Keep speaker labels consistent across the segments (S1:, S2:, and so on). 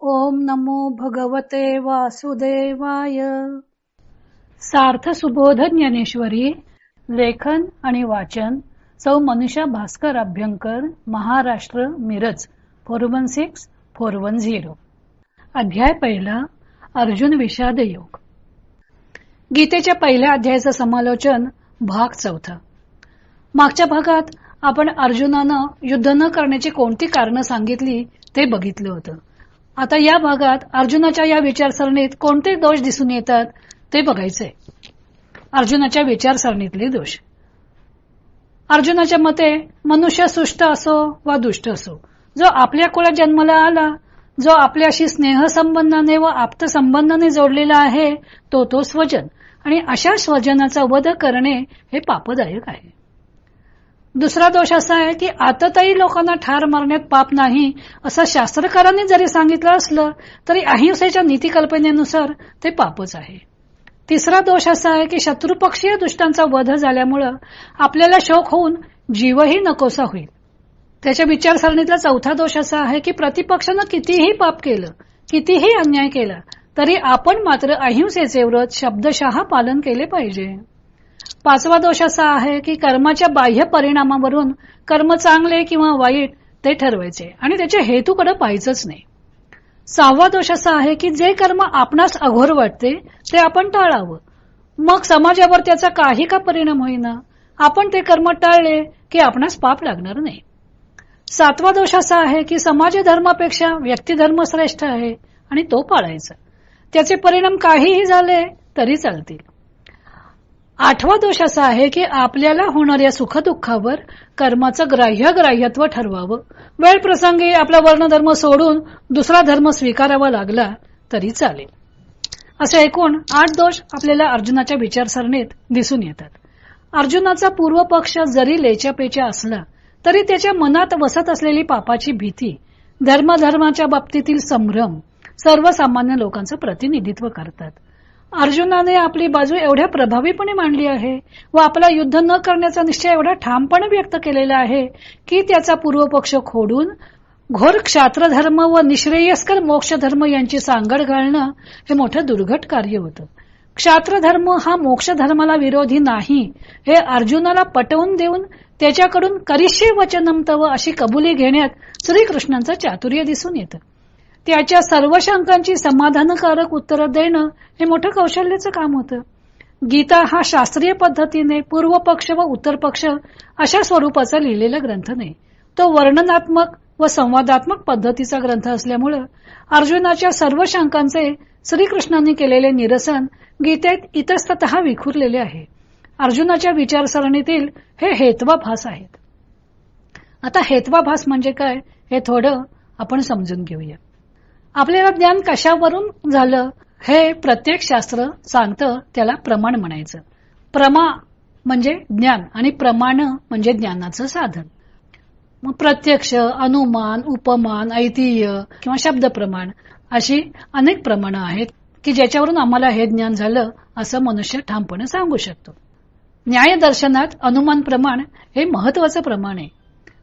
S1: ओम नमो भगवते वासुदेवाय. सार्थ सुबोध ज्ञानेश्वरी लेखन आणि वाचन सौ Manusha Bhaskar Abhyankar Maharashtra Miraj four one six four one zero. अध्याय पहिला अर्जुन विषाद योग गीतेच्या पहिल्या अध्यायाचं समालोचन भाग चौथा. मागच्या भागात आपण अर्जुनानं युद्ध न करण्याची कोणती कारणं सांगितली ते बघितलं होतं. आता या भागात अर्जुनाच्या या विचारसरणीत कोणते दोष दिसून येतात ते बघायचे. अर्जुनाच्या विचारसरणीतले दोष. अर्जुनाच्या मते मनुष्य सुष्ट असो वा दुष्ट असो जो आपल्या कुळात जन्माला आला जो आपल्याशी स्नेहसंबंधाने व आप्त संबंधाने जोडलेला आहे तो तो स्वजन. आणि अशा स्वजनाचा वध करणे हे पापदायक आहे. दुसरा दोष असा आहे की आतातही लोकांना ठार मारण्यात पाप नाही असं शास्त्रकारांनी जरी सांगितलं असलं तरी अहिंसेच्या नीतिकल्पनेनुसार ते पापच आहे. तिसरा दोष असा आहे की शत्रुपक्षीय दुष्टांचा वध झाल्यामुळं आपल्याला शोक होऊन जीवही नकोसा होईल. त्याच्या विचारसरणीतला चौथा दोष असा आहे की प्रतिपक्षानं कितीही पाप केलं कितीही अन्याय केला तरी आपण मात्र अहिंसेचे व्रत शब्दशहा पालन केले पाहिजे. पाचवा दोष असा आहे की कर्माच्या बाह्य परिणामावरून कर्म चांगले किंवा वाईट ते ठरवायचे आणि त्याच्या हेतूकडे पाहायचंच नाही. सहावा दोष असा आहे की जे कर्म आपणास अघोर वाटते ते आपण टाळावं. मग समाजावर त्याचा काही का परिणाम होईना? आपण ते कर्म टाळले की आपणास पाप लागणार नाही. सातवा दोष असा आहे की समाज धर्मापेक्षा व्यक्तिधर्म श्रेष्ठ आहे आणि तो पाळायचा. त्याचे परिणाम काहीही झाले तरी चालतील. आठवा दोष असा आहे की आपल्याला होणाऱ्या सुखदुःखावर कर्माचं ग्राह्य ग्राह्यत्व ठरवावं. वेळ प्रसंगी आपला वर्णधर्म सोडून दुसरा धर्म स्वीकारावा लागला तरी चालेल. असे एकूण आठ दोष आपल्याला अर्जुनाच्या विचारसरणीत दिसून येतात. अर्जुनाचा पूर्व पक्ष जरी लेच्यापेच्या असला तरी त्याच्या मनात वसत असलेली पापाची भीती धर्मधर्माच्या बाबतीतील संभ्रम सर्वसामान्य लोकांचं प्रतिनिधित्व करतात. अर्जुनाने आपली बाजू एवढ्या प्रभावीपणे मांडली आहे व आपला युद्ध न करण्याचा निश्चय एवढा ठामपणे व्यक्त केलेला आहे की त्याचा पूर्वपक्ष खोडून घोर क्षात्रधर्म व निश्रेयस्कर मोक्षधर्म यांची सांगड घालणं हे मोठं दुर्घट कार्य होतं. क्षात्रधर्म हा मोक्षधर्माला विरोधी नाही हे अर्जुनाला पटवून देऊन त्याच्याकडून करिष्य वचनम तव अशी कबुली घेण्यात श्रीकृष्णांचं चातुर्य दिसून येतं. त्याच्या सर्व शंकांची समाधानकारक उत्तर देणं हे मोठं कौशल्याचं काम होतं. गीता हा शास्त्रीय पद्धतीने पूर्व पक्ष व उत्तर पक्ष अशा स्वरूपाचा लिहिलेला ग्रंथ नाही. तो वर्णनात्मक व संवादात्मक पद्धतीचा ग्रंथ असल्यामुळं अर्जुनाच्या सर्व शंकांचे श्रीकृष्णांनी केलेले निरसन गीतेत इतस्तत विखुरलेले आहे. अर्जुनाच्या विचारसरणीतील हे हेत्वाभास आहेत. आता हेत्वाभास म्हणजे काय हे थोडं आपण समजून घेऊया. आपल्याला ज्ञान कशावरून झालं हे प्रत्येक शास्त्र सांगतं त्याला प्रमाण म्हणायचं. प्रमा म्हणजे ज्ञान आणि प्रमाण म्हणजे ज्ञानाचं साधन. मग प्रत्यक्ष अनुमान उपमान ऐतिह्य किंवा शब्द प्रमाण अशी अनेक प्रमाणं आहेत की ज्याच्यावरून आम्हाला हे ज्ञान झालं असं मनुष्य ठामपणे सांगू शकतो. न्याय दर्शनात अनुमान प्रमाण हे महत्वाचं प्रमाण आहे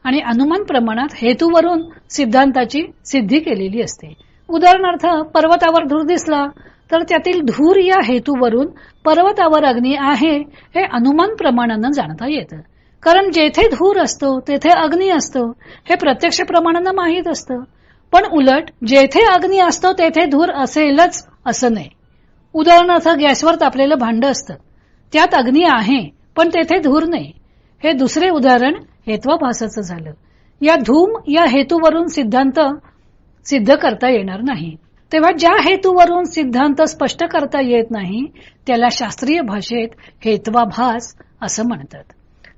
S1: आणि अनुमान प्रमाणात हेतूवरून सिद्धांताची सिद्धी केलेली असते. उदाहरणार्थ पर्वतावर धूर दिसला तर त्यातील धूर या हेतूवरून पर्वतावर अग्नी आहे हे अनुमान प्रमाणानं जाणता येतं. कारण जेथे धूर असतो तेथे अग्नी असतो हे प्रत्यक्ष प्रमाणानं माहीत असतं. पण उलट जेथे अग्नी असतो तेथे धूर असेलच असं नाही. उदाहरणार्थ गॅसवर तापलेलं भांड असतं. त्यात अग्नी आहे पण तेथे धूर नाही. हे दुसरे उदाहरण हेत्वाभासाचं झालं. या धूम या हेतूवरून सिद्धांत सिद्ध करता येणार नाही. तेव्हा ज्या हेतूवरून सिद्धांत स्पष्ट करता येत नाही त्याला शास्त्रीय भाषेत हेत्वाभास असं म्हणतात.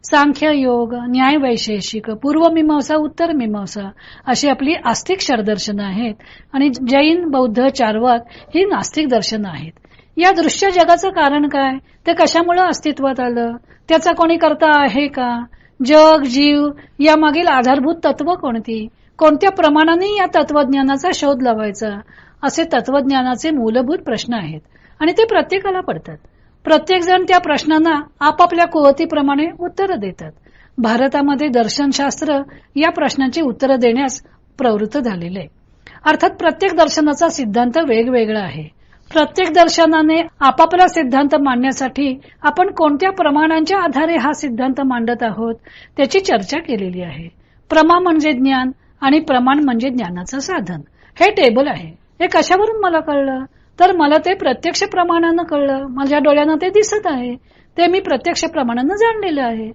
S1: सांख्य योग न्याय वैशेषिक पूर्वमीमांसा उत्तर मीमांसा अशी आपली आस्तिक शरदर्शनं आहेत आणि जैन बौद्ध चारवाक ही नास्तिक दर्शनं आहेत. या दृश्य जगाचं कारण काय? ते कशामुळे अस्तित्वात आलं? त्याचा कोणी करता आहे का? जग जीव यामागील आधारभूत तत्व कोणती? कोणत्या प्रमाणाने या तत्वज्ञानाचा शोध लावायचा? असे तत्वज्ञानाचे मूलभूत प्रश्न आहेत. आणि ते प्रत्येकाला पडतात. प्रत्येक जण त्या प्रश्नांना आपापल्या कुवतीप्रमाणे उत्तर देतात. भारतामध्ये दर्शनशास्त्र या प्रश्नांची उत्तरं देण्यास प्रवृत्त झालेले आहे. अर्थात प्रत्येक दर्शनाचा सिद्धांत वेगवेगळा आहे. प्रत्येक दर्शनाने आपापला सिद्धांत मांडण्यासाठी आपण कोणत्या प्रमाणांच्या आधारे हा सिद्धांत मांडत आहोत त्याची चर्चा केलेली आहे. प्रमा म्हणजे ज्ञान आणि प्रमाण म्हणजे ज्ञानाचं साधन. हे टेबल आहे. हे कशावरून मला कळलं? तर मला ते प्रत्यक्ष प्रमाणानं कळलं. माझ्या डोळ्यानं ते दिसत आहे. ते मी प्रत्यक्ष प्रमाणानं जाणलेलं आहे.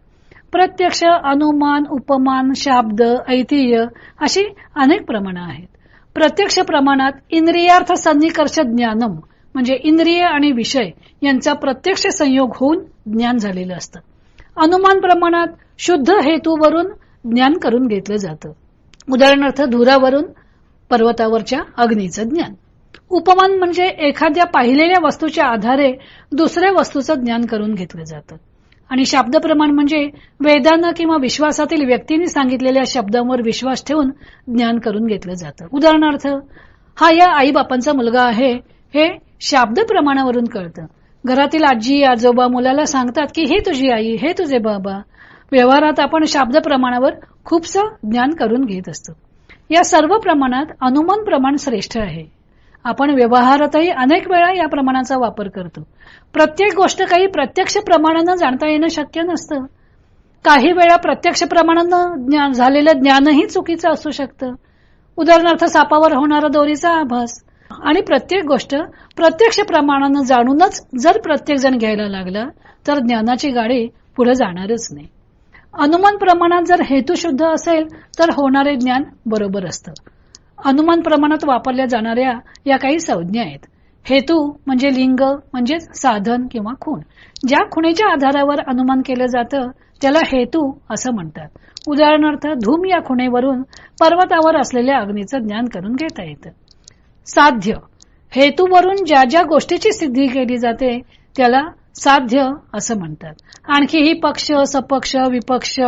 S1: प्रत्यक्ष अनुमान उपमान शाब्द ऐतिह्य अशी अनेक प्रमाणं आहेत. प्रत्यक्ष प्रमाणात इंद्रियार्थ सन्निकर्ष ज्ञानम म्हणजे इंद्रिय आणि विषय यांचा प्रत्यक्ष संयोग होऊन ज्ञान झालेलं असतं. अनुमान प्रमाणात शुद्ध हेतूवरून ज्ञान करून घेतलं जातं. उदाहरणार्थ धुरावरून पर्वतावरच्या अग्नीचं ज्ञान. उपमान म्हणजे एखाद्या पाहिलेल्या वस्तूच्या आधारे दुसऱ्या वस्तूचं ज्ञान करून घेतलं जातं. आणि शाब्द प्रमाण म्हणजे वेदानं किंवा विश्वासातील व्यक्तींनी सांगितलेल्या शब्दांवर विश्वास ठेवून ज्ञान करून घेतलं जातं. उदाहरणार्थ हा या आईबापांचा मुलगा आहे हे शाब्द प्रमाणावरून कळतं. घरातील आजी आजोबा मुलाला सांगतात की हे तुझी आई हे तुझे बाबा. व्यवहारात आपण शाब्द प्रमाणावर खूपसं ज्ञान करून घेत असतो. या सर्व प्रमाणात अनुमान प्रमाण श्रेष्ठ आहे. आपण व्यवहारातही अनेक वेळा या प्रमाणाचा वापर करतो. प्रत्येक गोष्ट काही प्रत्यक्ष प्रमाणानं जाणता येणं शक्य नसतं. काही वेळा प्रत्यक्ष प्रमाणानं ज्ञान झालेलं ज्ञानही चुकीचं असू शकतं. उदाहरणार्थ सापावर होणारा दोरीचा आभास आणि प्रत्येक गोष्ट प्रत्यक्ष प्रमाणानं जाणूनच जर प्रत्येक जण घ्यायला लागला तर ज्ञानाची गाडी पुढे जाणारच नाही. अनुमान प्रमाणात जर हेतू शुद्ध असेल तर होणारे ज्ञान बरोबर असतं. अनुमान प्रमाणात वापरल्या जाणाऱ्या या काही संज्ञा आहेत. हेतू म्हणजे लिंग म्हणजेच साधन किंवा खूण. ज्या खुणेच्या आधारावर अनुमान केलं जातं त्याला हेतू असं म्हणतात. उदाहरणार्थ धूम या खुणेवरून पर्वतावर असलेल्या अग्नीचं ज्ञान करून घेता येतं. साध्य. हेतूवरून ज्या ज्या गोष्टीची सिद्धी केली जाते त्याला साध्य असं म्हणतात. आणखीही पक्ष सपक्ष विपक्ष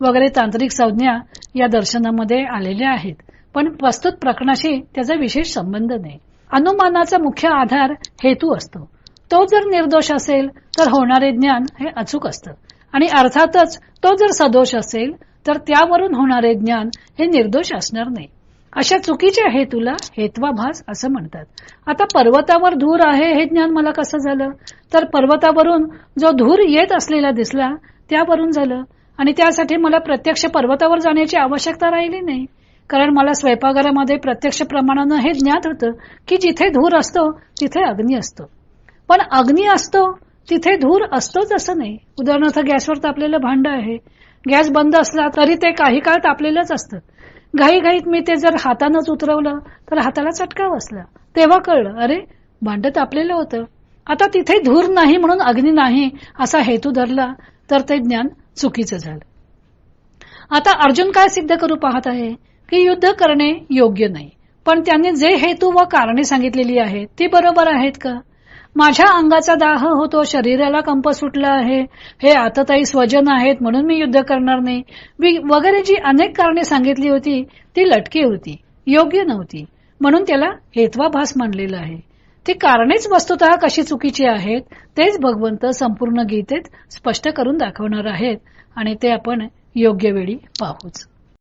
S1: वगैरे तांत्रिक संज्ञा या दर्शनामध्ये आलेल्या आहेत. पण प्रस्तुत प्रकरणाशी त्याचा विशेष संबंध नाही. अनुमानाचा मुख्य आधार हेतू असतो. तो जर निर्दोष असेल तर होणारे ज्ञान हे अचूक असतं. आणि अर्थातच तो जर सदोष असेल तर त्यावरून होणारे ज्ञान हे निर्दोष असणार नाही. अशा चुकीच्या हेतूला हेत्वाभास असं म्हणतात. आता पर्वतावर धूर आहे हे ज्ञान मला कसं झालं? तर पर्वतावरून जो धूर येत असलेला दिसला त्यावरून झालं. आणि त्यासाठी मला प्रत्यक्ष पर्वतावर जाण्याची आवश्यकता राहिली नाही. कारण मला स्वयंपाकघरामध्ये प्रत्यक्ष प्रमाणानं हे ज्ञात होतं की जिथे धूर असतो तिथे अग्नी असतो. पण अग्नी असतो तिथे धूर असतोच असं नाही. उदाहरणार्थ गॅसवर तापलेलं भांड आहे. गॅस बंद असला तरी ते काही काळ तापलेलंच असतं. घाईघाईत मी ते जर हातानंच उतरवलं तर हाताला चटका बसला. तेव्हा कळलं अरे भांड तापलेलं होतं. आता तिथे धूर नाही म्हणून अग्नी नाही असा हेतू धरला तर ते ज्ञान चुकीचं झालं. आता अर्जुन काय सिद्ध करू पाहत आहे? की युद्ध करणे योग्य नाही. पण त्यांनी जे हेतू व कारणे सांगितलेली आहेत ती बरोबर आहेत का? माझ्या अंगाचा दाह होतो शरीराला कंप सुटला आहे. हे आतताई स्वजन आहेत म्हणून मी युद्ध करणार नाही. वगैरे जी अनेक कारणे सांगितली होती ती लटकी होती. योग्य नव्हती. म्हणून त्याला हेत्वाभास मानलेला आहे. ती कारणेच वस्तुत कशी चुकीची आहेत तेच भगवंत संपूर्ण गीतेत स्पष्ट करून दाखवणार आहेत. आणि ते आपण योग्य वेळी पाहूच.